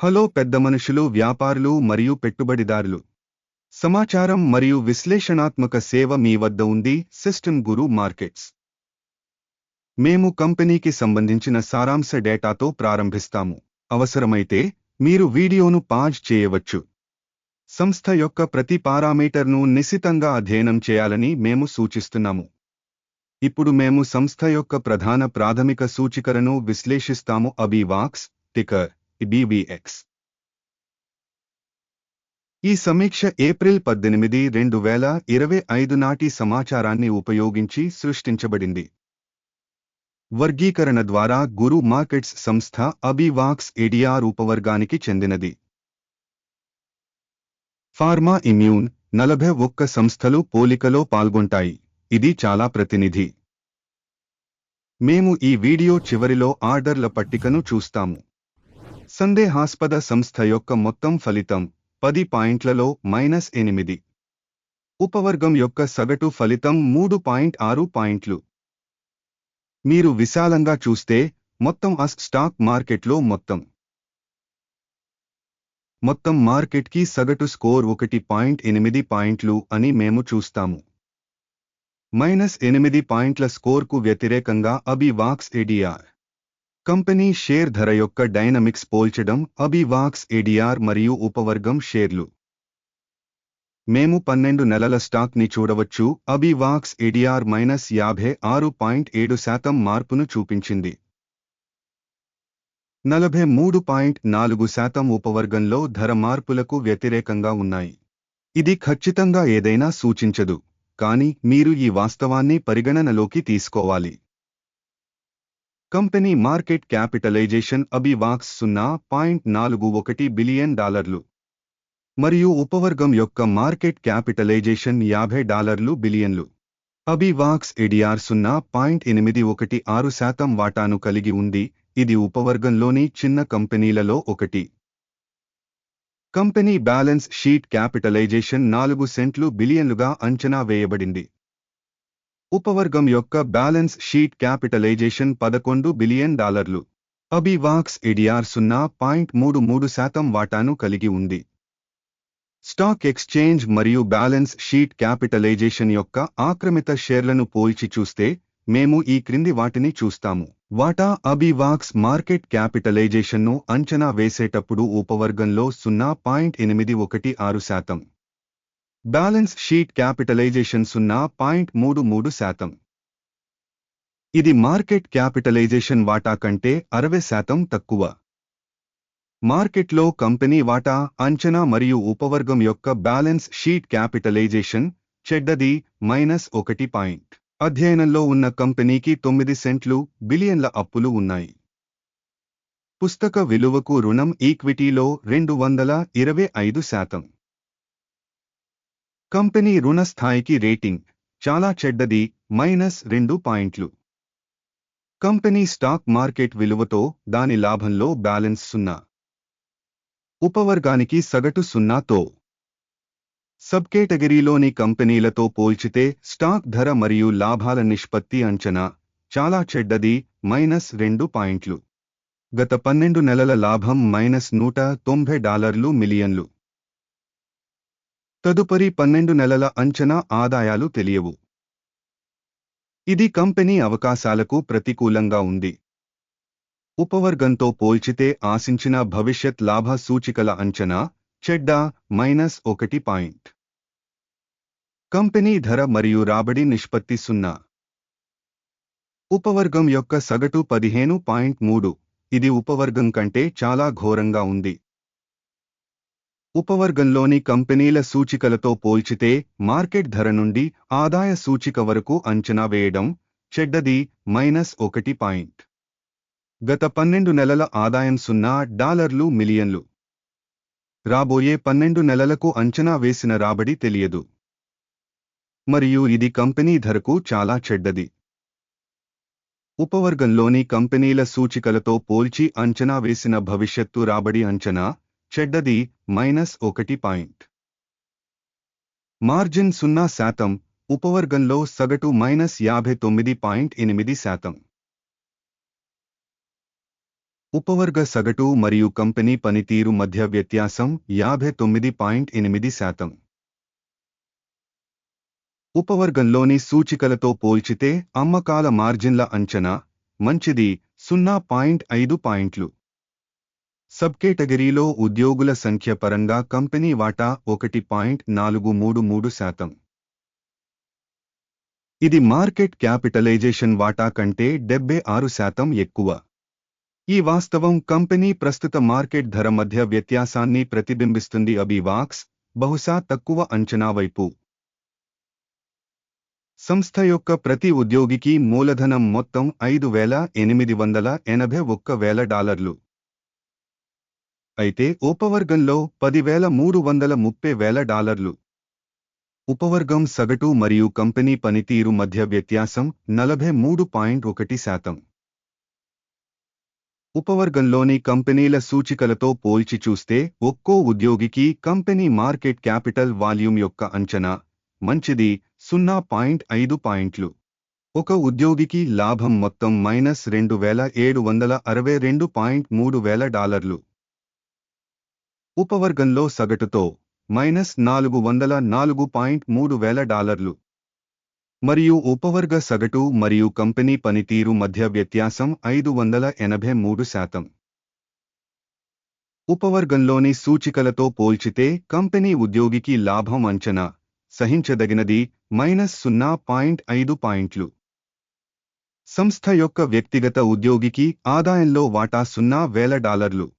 Hello పెద్ద మనుషులు వ్యాపారులు మరియు పెట్టుబడిదారులు. సమాచారం మరియు విశ్లేషణాత్మక సేవ మీ వద్ద ఉంది సిస్టమ్ గురు మార్కెట్స్. మేము కంపెనీకి సంబంధించిన సారాంశ డేటాతో ప్రారంభిస్తాము. అవసరమైతే మీరు వీడియోను పాజ్ చేయవచ్చు. సంస్థ యొక్క ప్రతి పారామీటర్ను నిశితంగా అధ్యయనం చేయాలని మేము సూచిస్తున్నాము. ఇప్పుడు మేము సంస్థ యొక్క ప్రధాన ప్రాథమిక సూచికలను విశ్లేషిస్తాము. అబివాక్స్ టికర్ బీబీఎక్స్ ఈ సమీక్ష ఏప్రిల్ పద్దెనిమిది రెండు వేల ఇరవై ఐదు నాటి సమాచారాన్ని ఉపయోగించి సృష్టించబడింది. వర్గీకరణ ద్వారా గురు మార్కెట్స్ సంస్థ అబివాక్స్ ఏడిఆర్ ఉపవర్గానికి చెందినది. ఫార్మా ఇమ్యూన్ నలభై ఒక్క సంస్థలు పోలికలో పాల్గొంటాయి. ఇది చాలా ప్రతినిధి. మేము ఈ వీడియో చివరిలో ఆర్డర్ల పట్టికను చూస్తాము. సందేహాస్పద సంస్థ యొక్క మొత్తం ఫలితం పది పాయింట్లలో మైనస్ ఎనిమిది. ఉపవర్గం యొక్క సగటు ఫలితం మూడు పాయింట్ ఆరు పాయింట్లు. మీరు విశాలంగా చూస్తే మొత్తం అస్ స్టాక్ మార్కెట్లో మొత్తం. మొత్తం మార్కెట్కి సగటు స్కోర్ ఒకటి పాయింట్ ఎనిమిది పాయింట్లు అని మేము చూస్తాము. మైనస్ ఎనిమిది పాయింట్ల స్కోర్కు వ్యతిరేకంగా అబివాక్స్ ఎడిఆర్ కంపెనీ షేర్ ధర యొక్క డైనమిక్స్ పోల్చడం అబివాక్స్ ఏడిఆర్ మరియు ఉపవర్గం షేర్లు. మేము పన్నెండు నెలల స్టాక్ని చూడవచ్చు. అబివాక్స్ ఏడిఆర్ మైనస్ యాభై ఆరు పాయింట్ ఏడు శాతం మార్పును చూపించింది. నలభై మూడు పాయింట్ నాలుగు శాతం ఉపవర్గంలో ధర మార్పులకు వ్యతిరేకంగా ఉన్నాయి. ఇది ఖచ్చితంగా ఏదైనా సూచించదు. కానీ మీరు ఈ వాస్తవాన్ని పరిగణనలోకి తీసుకోవాలి. కంపెనీ మార్కెట్ క్యాపిటలైజేషన్ అబివాక్స్ సున్నా పాయింట్ నాలుగు ఒకటి బిలియన్ డాలర్లు. మరియు ఉపవర్గం యొక్క మార్కెట్ క్యాపిటలైజేషన్ యాభై డాలర్లు బిలియన్లు. అబివాక్స్ ఎడిఆర్ సున్నా పాయింట్ ఎనిమిది ఒకటి ఆరు శాతం వాటాను కలిగి ఉంది. ఇది ఉపవర్గంలోని చిన్న కంపెనీలలో ఒకటి. కంపెనీ బ్యాలెన్స్ షీట్ క్యాపిటలైజేషన్ నాలుగు సెంట్లు బిలియన్లుగా అంచనా వేయబడింది. ఉపవర్గం యొక్క బ్యాలెన్స్ షీట్ క్యాపిటలైజేషన్ పదకొండు బిలియన్ డాలర్లు. అబివాక్స్ ఎడిఆర్ సున్నా పాయింట్ మూడు మూడు శాతం వాటాను కలిగి ఉంది. స్టాక్ ఎక్స్చేంజ్ మరియు బ్యాలెన్స్ షీట్ క్యాపిటలైజేషన్ యొక్క ఆక్రమిత షేర్లను పోల్చి చూస్తే మేము ఈ క్రింది వాటిని చూస్తాము. వాటా అబివాక్స్ మార్కెట్ క్యాపిటలైజేషన్ను అంచనా వేసేటప్పుడు ఉపవర్గంలో సున్నా పాయింట్ ఎనిమిది ఒకటి ఆరు శాతం. బ్యాలెన్స్ షీట్ క్యాపిటలైజేషన్ సున్నా పాయింట్ మూడు మూడు శాతం. ఇది మార్కెట్ క్యాపిటలైజేషన్ వాటా కంటే అరవై శాతం తక్కువ. మార్కెట్లో కంపెనీ వాటా అంచనా మరియు ఉపవర్గం యొక్క బ్యాలెన్స్ షీట్ క్యాపిటలైజేషన్ చెడ్డది మైనస్ ఒకటి పాయింట్. అధ్యయనంలో ఉన్న కంపెనీకి తొమ్మిది సెంట్లు బిలియన్ల అప్పులు ఉన్నాయి. పుస్తక విలువకు రుణం ఈక్విటీలో రెండు వందల ఇరవై ఐదు శాతం. కంపెనీ రుణ స్థాయికి రేటింగ్ చాలా చెడ్డది మైనస్ రెండు పాయింట్లు. కంపెనీ స్టాక్ మార్కెట్ విలువతో దాని లాభంలో బ్యాలెన్స్ సున్నా. ఉపవర్గానికి సగటు సున్నాతో. సబ్ కేటగిరీలోని కంపెనీలతో పోల్చితే స్టాక్ ధర మరియు లాభాల నిష్పత్తి అంచనా చాలా చెడ్డది మైనస్ రెండు పాయింట్లు. గత పన్నెండు నెలల లాభం మైనస్ నూట తొంభై డాలర్లు మిలియన్లు. తదుపరి పన్నెండు నెలల అంచనా ఆదాయాలు తెలియవు. ఇది కంపెనీ అవకాశాలకు ప్రతికూలంగా ఉంది. ఉపవర్గంతో పోల్చితే ఆశించిన భవిష్యత్ లాభ సూచికల అంచనా చెడ్డ మైనస్ ఒకటి పాయింట్. కంపెనీ ధర మరియు రాబడి నిష్పత్తి సున్నా. ఉపవర్గం యొక్క సగటు పదిహేను పాయింట్ మూడు. ఇది ఉపవర్గం కంటే చాలా ఘోరంగా ఉంది. ఉపవర్గంలోని కంపెనీల సూచికలతో పోల్చితే మార్కెట్ ధర నుండి ఆదాయ సూచిక వరకు అంచనా వేయడం చెడ్డది మైనస్ ఒకటి పాయింట్. గత పన్నెండు నెలల ఆదాయం సున్నా డాలర్లు మిలియన్లు. రాబోయే పన్నెండు నెలలకు అంచనా వేసిన రాబడి తెలియదు. మరియు ఇది కంపెనీ ధరకు చాలా చెడ్డది. ఉపవర్గంలోని కంపెనీల సూచికలతో పోల్చి అంచనా వేసిన భవిష్యత్తు రాబడి అంచనా చెడ్డది మైనస్ ఒకటి పాయింట్. మార్జిన్ సున్నా శాతం ఉపవర్గంలో సగటు మైనస్ యాభై తొమ్మిది పాయింట్ ఎనిమిది శాతం. ఉపవర్గ సగటు మరియు కంపెనీ పనితీరు మధ్య వ్యత్యాసం యాభై తొమ్మిది పాయింట్ ఎనిమిది శాతం. ఉపవర్గంలోని సూచికలతో పోల్చితే అమ్మకాల మార్జిన్ల అంచనా మంచిది సున్నా పాయింట్ ఐదు పాయింట్లు. సబ్ కేటగిరీలో ఉద్యోగుల సంఖ్య పరంగా కంపెనీ వాటా ఒకటి పాయింట్ నాలుగు మూడు మూడు శాతం. ఇది మార్కెట్ క్యాపిటలైజేషన్ వాటా కంటే డెబ్బై ఆరు శాతం ఎక్కువ. ఈ వాస్తవం కంపెనీ ప్రస్తుత మార్కెట్ ధర మధ్య వ్యత్యాసాన్ని ప్రతిబింబిస్తుంది. అబివాక్స్ బహుశా తక్కువ అంచనా వైపు. సంస్థ యొక్క ప్రతి ఉద్యోగికి మూలధనం మొత్తం ఐదు వేల ఎనిమిది వందల ఎనభై ఒక్క వేల డాలర్లు. అయితే ఉపవర్గంలో పదివేల మూడు వందల ముప్పై వేల డాలర్లు. ఉపవర్గం సగటు మరియు కంపెనీ పనితీరు మధ్య వ్యత్యాసం నలభై మూడు పాయింట్ ఒకటి శాతం. ఉపవర్గంలోని కంపెనీల సూచికలతో పోల్చి చూస్తే ఒక్కో ఉద్యోగికి కంపెనీ మార్కెట్ క్యాపిటల్ వాల్యూమ్ యొక్క అంచనా మంచిది సున్నా పాయింట్ ఐదు పాయింట్లు. ఒక ఉద్యోగికి లాభం మొత్తం మైనస్ రెండు వేల ఏడు వందల అరవై రెండు పాయింట్ మూడు వేల డాలర్లు. ఉపవర్గంలో సగటుతో మైనస్ నాలుగు వందల నాలుగు పాయింట్ మూడు వేల డాలర్లు. మరియు ఉపవర్గ సగటు మరియు కంపెనీ పనితీరు మధ్య వ్యత్యాసం ఐదు వందల ఎనభై మూడు శాతం. ఉపవర్గంలోని సూచికలతో పోల్చితే కంపెనీ ఉద్యోగికి లాభం అంచనా సహించదగినది మైనస్ సున్నా పాయింట్ ఐదు పాయింట్లు. సంస్థ యొక్క వ్యక్తిగత ఉద్యోగికి ఆదాయంలో వాటా సున్నా వేల డాలర్లు.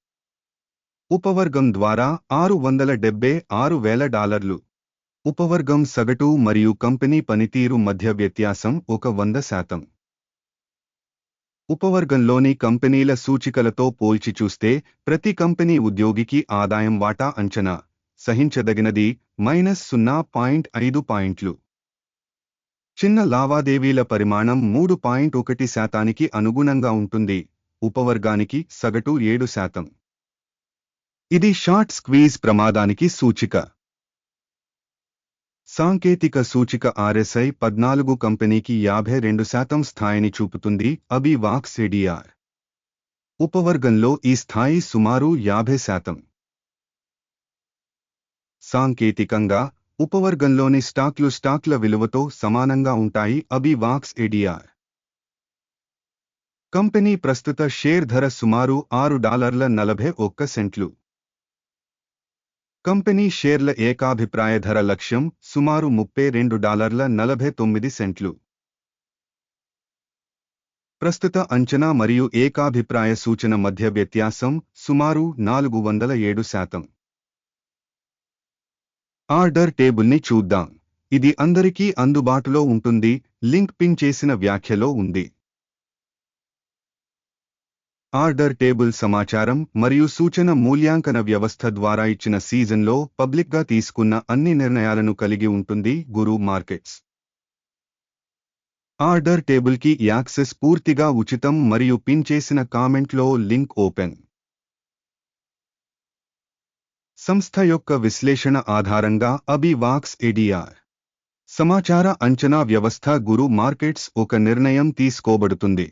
ఉపవర్గం ద్వారా ఆరు వందల డెబ్బై ఆరు వేల డాలర్లు. ఉపవర్గం సగటు మరియు కంపెనీ పనితీరు మధ్య వ్యత్యాసం ఒక వంద శాతం. ఉపవర్గంలోని కంపెనీల సూచికలతో పోల్చి చూస్తే ప్రతి కంపెనీ ఉద్యోగికి ఆదాయం వాటా అంచనా సహించదగినది మైనస్ సున్నా పాయింట్ ఐదు పాయింట్లు. చిన్న లావాదేవీల పరిమాణం మూడు పాయింట్ ఒకటి శాతానికి అనుగుణంగా ఉంటుంది. ఉపవర్గానికి సగటు ఏడు శాతం. ఇది షార్ట్ స్క్వీజ్ ప్రమాదానికి సూచిక. సాంకేతిక సూచిక ఆర్ఎస్ఐ పద్నాలుగు కంపెనీకి యాభై రెండు శాతం స్థాయిని చూపుతుంది అబి వాక్స్ ఎడిఆర్ ఉపవర్గంలో ఈ స్థాయి సుమారు యాభై శాతం. సాంకేతికంగా ఉపవర్గంలోని స్టాక్లు స్టాక్ల విలువతో సమానంగా ఉంటాయి అబి వాక్స్ ఎడిఆర్ కంపెనీ ప్రస్తుత షేర్ ధర సుమారు ఆరు డాలర్ల నలభై ఒక్క సెంట్లు. కంపెనీ షేర్ల ఏకాభిప్రాయ ధర లక్ష్యం సుమారు ముప్పై రెండు డాలర్ల నలభై తొమ్మిది సెంట్లు. ప్రస్తుత అంచనా మరియు ఏకాభిప్రాయ సూచన మధ్య వ్యత్యాసం సుమారు నాలుగు వందల ఏడు శాతం. ఆర్డర్ టేబుల్ని చూద్దాం. ఇది అందరికీ అందుబాటులో ఉంటుంది లింక్ పిన్ చేసిన వ్యాఖ్యలో ఉంది. ఆర్డర్ టేబుల్ సమాచారం మరియు సూచన మూల్యాంకన వ్యవస్థ ద్వారా ఇచ్చిన సీజన్లో పబ్లిక్గా తీసుకున్న అన్ని నిర్ణయాలను కలిగి ఉంటుంది గురు మార్కెట్స్. ఆర్డర్ టేబుల్కి యాక్సెస్ పూర్తిగా ఉచితం మరియు పిన్ చేసిన కామెంట్లో లింక్ ఓపెన్. సంస్థ యొక్క విశ్లేషణ ఆధారంగా అబివాక్స్ ఎడిఆర్. సమాచార అంచనా వ్యవస్థ గురు మార్కెట్స్ ఒక నిర్ణయం తీసుకోబడుతుంది.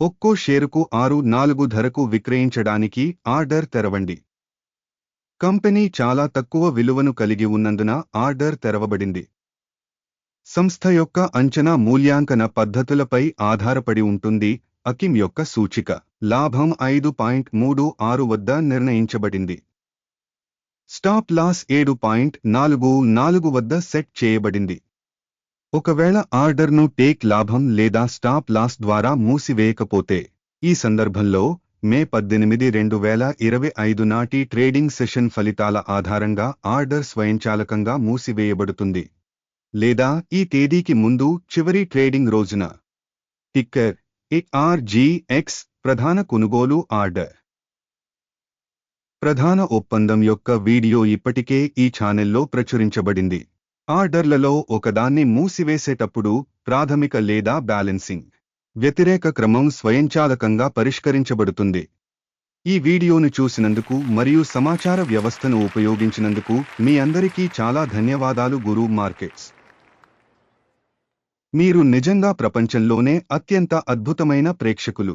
ఒక్కో షేరుకు ఆరు నాలుగు ధరకు విక్రయించడానికి ఆర్డర్ తెరవండి. కంపెనీ చాలా తక్కువ విలువను కలిగి ఉన్నందున ఆర్డర్ తెరవబడింది. సంస్థ యొక్క అంచనా మూల్యాంకన పద్ధతులపై ఆధారపడి ఉంటుంది. అకిమ్ యొక్క సూచిక లాభం ఐదు పాయింట్ మూడు ఆరు వద్ద నిర్ణయించబడింది. స్టాప్ లాస్ ఏడు పాయింట్ నాలుగు నాలుగు వద్ద సెట్ చేయబడింది. ఒకవేళ ఆర్డర్ను టేక్ లాభం లేదా స్టాప్ లాస్ ద్వారా మూసివేయకపోతే ఈ సందర్భంలో మే పద్దెనిమిది రెండు వేల ఇరవై ఐదు నాటి ట్రేడింగ్ సెషన్ ఫలితాల ఆధారంగా ఆర్డర్ స్వయంచాలకంగా మూసివేయబడుతుంది. లేదా ఈ తేదీకి ముందు చివరి ట్రేడింగ్ రోజున. టిక్కర్ ఏఆర్జీఎక్స్ ప్రధాన కొనుగోలు ఆర్డర్. ప్రధాన ఒప్పందం యొక్క వీడియో ఇప్పటికే ఈ ఛానెల్లో ప్రచురించబడింది. ఆర్డర్లలో ఒకదాన్ని మూసివేసేటప్పుడు ప్రాథమిక లేదా బ్యాలెన్సింగ్ వ్యతిరేక క్రమం స్వయంచాలకంగా పరిష్కరించబడుతుంది. ఈ వీడియోను చూసినందుకు మరియు సమాచార వ్యవస్థను ఉపయోగించినందుకు మీ అందరికీ చాలా ధన్యవాదాలు గురు మార్కెట్స్. మీరు నిజంగా ప్రపంచంలోనే అత్యంత అద్భుతమైన ప్రేక్షకులు.